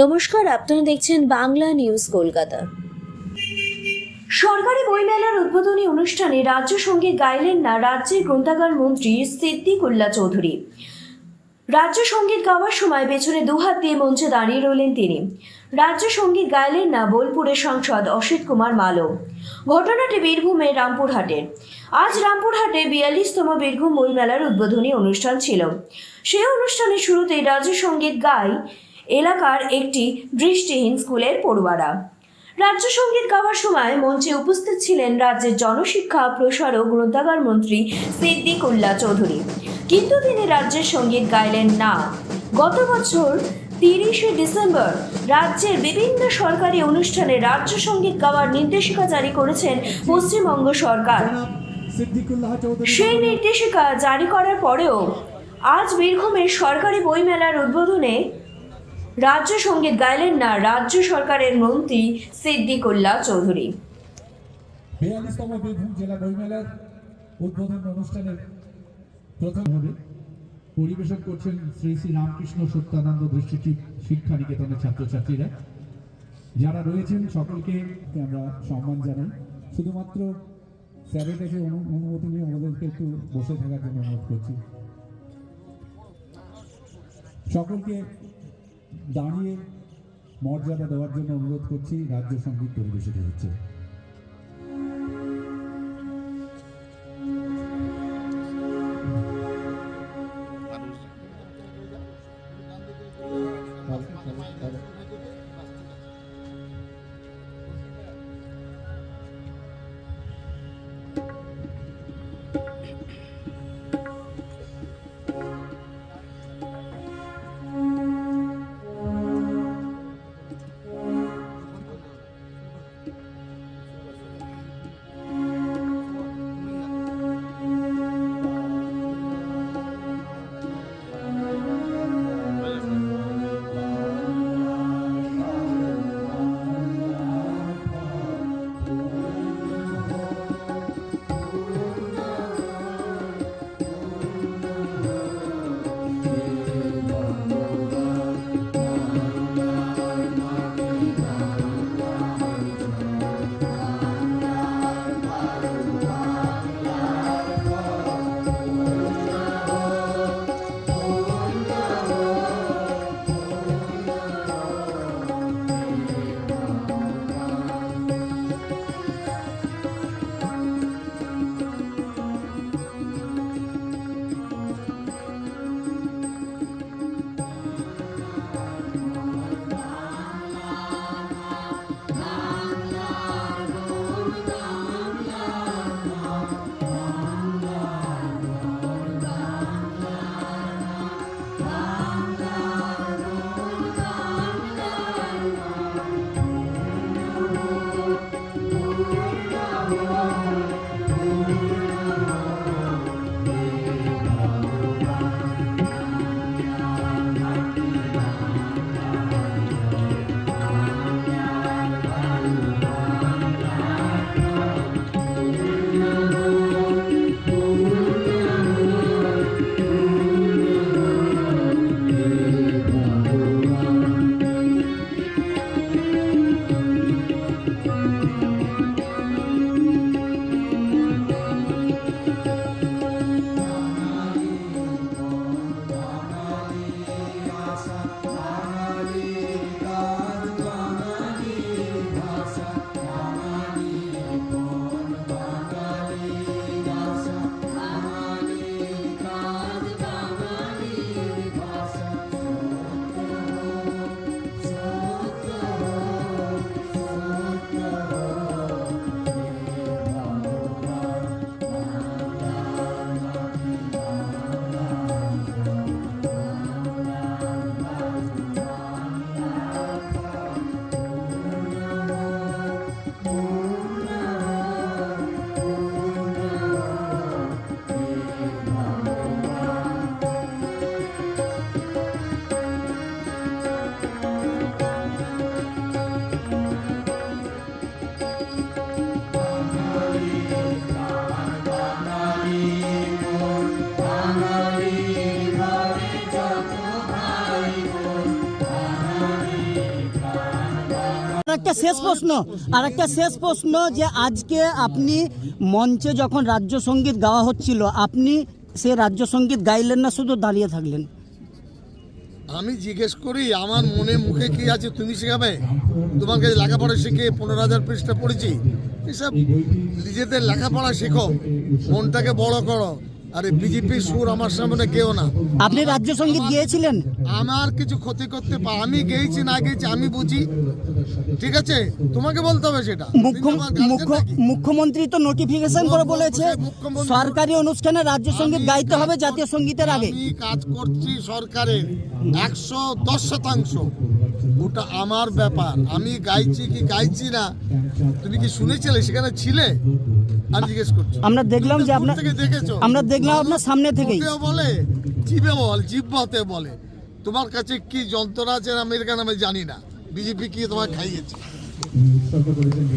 নমস্কার, আপনারা দেখছেন বাংলা নিউজ কলকাতা। সরকারি বইমেলার উদ্বোধনী অনুষ্ঠানে রাজ্য সংগীত গাইলেন না রাজ্যের গ্রন্থাগার মন্ত্রী সিদ্দিকুল্লাহ চৌধুরী। রাজ্য সংগীত গাওয়ার সময় পেছনে দুহাত দিয়ে মঞ্চে দাঁড়িয়ে রইলেন তিনি। রাজ্য সংগীত গাইলেন না বোলপুরের সাংসদ অসিত কুমার মালো। ঘটনাটি বীরভূমে রামপুরহাটের আজ রামপুরহাটে বিয়াল্লিশতম বীরভূম বইমেলার উদ্বোধনী অনুষ্ঠান ছিল। সেই অনুষ্ঠানের শুরুতেই রাজ্য সংগীত গায় এলাকার একটি দৃষ্টিহীন স্কুলের পড়ুয়ারা। রাজ্য সংগীত গাওয়ার সময় মঞ্চে উপস্থিত ছিলেন রাজ্যের জনশিক্ষা প্রসারক গ্রন্থাগার মন্ত্রী সিদ্দিকুল্লাহ চৌধুরী। কিন্তু তিনি রাজ্যের সংগীত গাইলেন না। গত বছর তিরিশে ডিসেম্বর রাজ্যের বিভিন্ন সরকারি অনুষ্ঠানে রাজ্য সংগীত গাওয়ার নির্দেশিকা জারি করেছেন পশ্চিমবঙ্গ সরকার। সেই নির্দেশিকা জারি করার পরেও আজ বীরভূমের সরকারি বইমেলার উদ্বোধনে রাজ্য সংগীত গাইলেন না রাজ্য সরকারের মন্ত্রী সিদ্দিকুল্লাহ চৌধুরী। বিয়াল্লিশতম বীরভূম জেলা বইমেলার উদ্বোধন অনুষ্ঠানের প্রথম পরিবেশন করছেন শ্রী শ্রী রামকৃষ্ণ সত্যানন্দ দৃষ্টিচিত শিক্ষা নিকেতনের ছাত্রছাত্রীরা। যারা রয়েছেন সকলকে আমরা সম্মান জানাই। শুধুমাত্র স্যারের কাছে অনু- অনুমতি নিয়ে আমাদেরকে একটু বসে থাকার জন্য অনুরোধ করছি। সকলকে দাঁড়িয়ে মর্যাদা দেওয়ার জন্য অনুরোধ করছি রাজ্য সংগীত পরিবেশিত হচ্ছে। একটা শেষ প্রশ্ন আর একটা শেষ প্রশ্ন যে আজকে আপনি মঞ্চে যখন রাজ্য সংগীত গাওয়া হচ্ছিল, আপনি সে রাজ্য সংগীত গাইলেন না, শুধু দাঁড়িয়ে থাকলেন? আমি জিজ্ঞেস করি, আমার মনে মুখে কি আছে, তুমি শেখাবে? তোমার কাছে লেখাপড়া শিখে পনেরো হাজার পৃষ্ঠা পড়েছি। এসব নিজেদের লেখাপড়া শেখো, মনটাকে বড় করো। আরে বিজেপি সুর আমার সামনে কেউ না। আপনি রাজ্য সংগীত গিয়েছিলেন? আমার কিছু ক্ষতি করতে পার আমি গেয়েছি না গেয়েছি আমি বুঝি। ঠিক আছে? তোমাকে বলতে হবে সেটা। মুখ্যমন্ত্রী তো নোটিফিকেশন করে বলেছে সরকারি অনুষ্ঠানে রাজ্য সংগীত গাইতে হবে জাতীয় সঙ্গীতের আগে। আমি কাজ করছি সরকারের। একশো দশ শতাংশ। ওটা আমার ব্যাপার। আমি গাইছি কি গাইছি না? তুমি কি শুনেছিলে? সেখানে ছিলে? আমি জিজ্ঞেস করছি। আমরা দেখলাম যে আপনার দেখেছ? আমরা দেখলাম আপনার সামনে থেকেই। বলে? জিভে বল জিভতে বলে। তোমার কাছে কি যন্ত্রণা আছে আমেরিকান আমি জানি না। বিজেপি কি তোমার খাইয়েছে?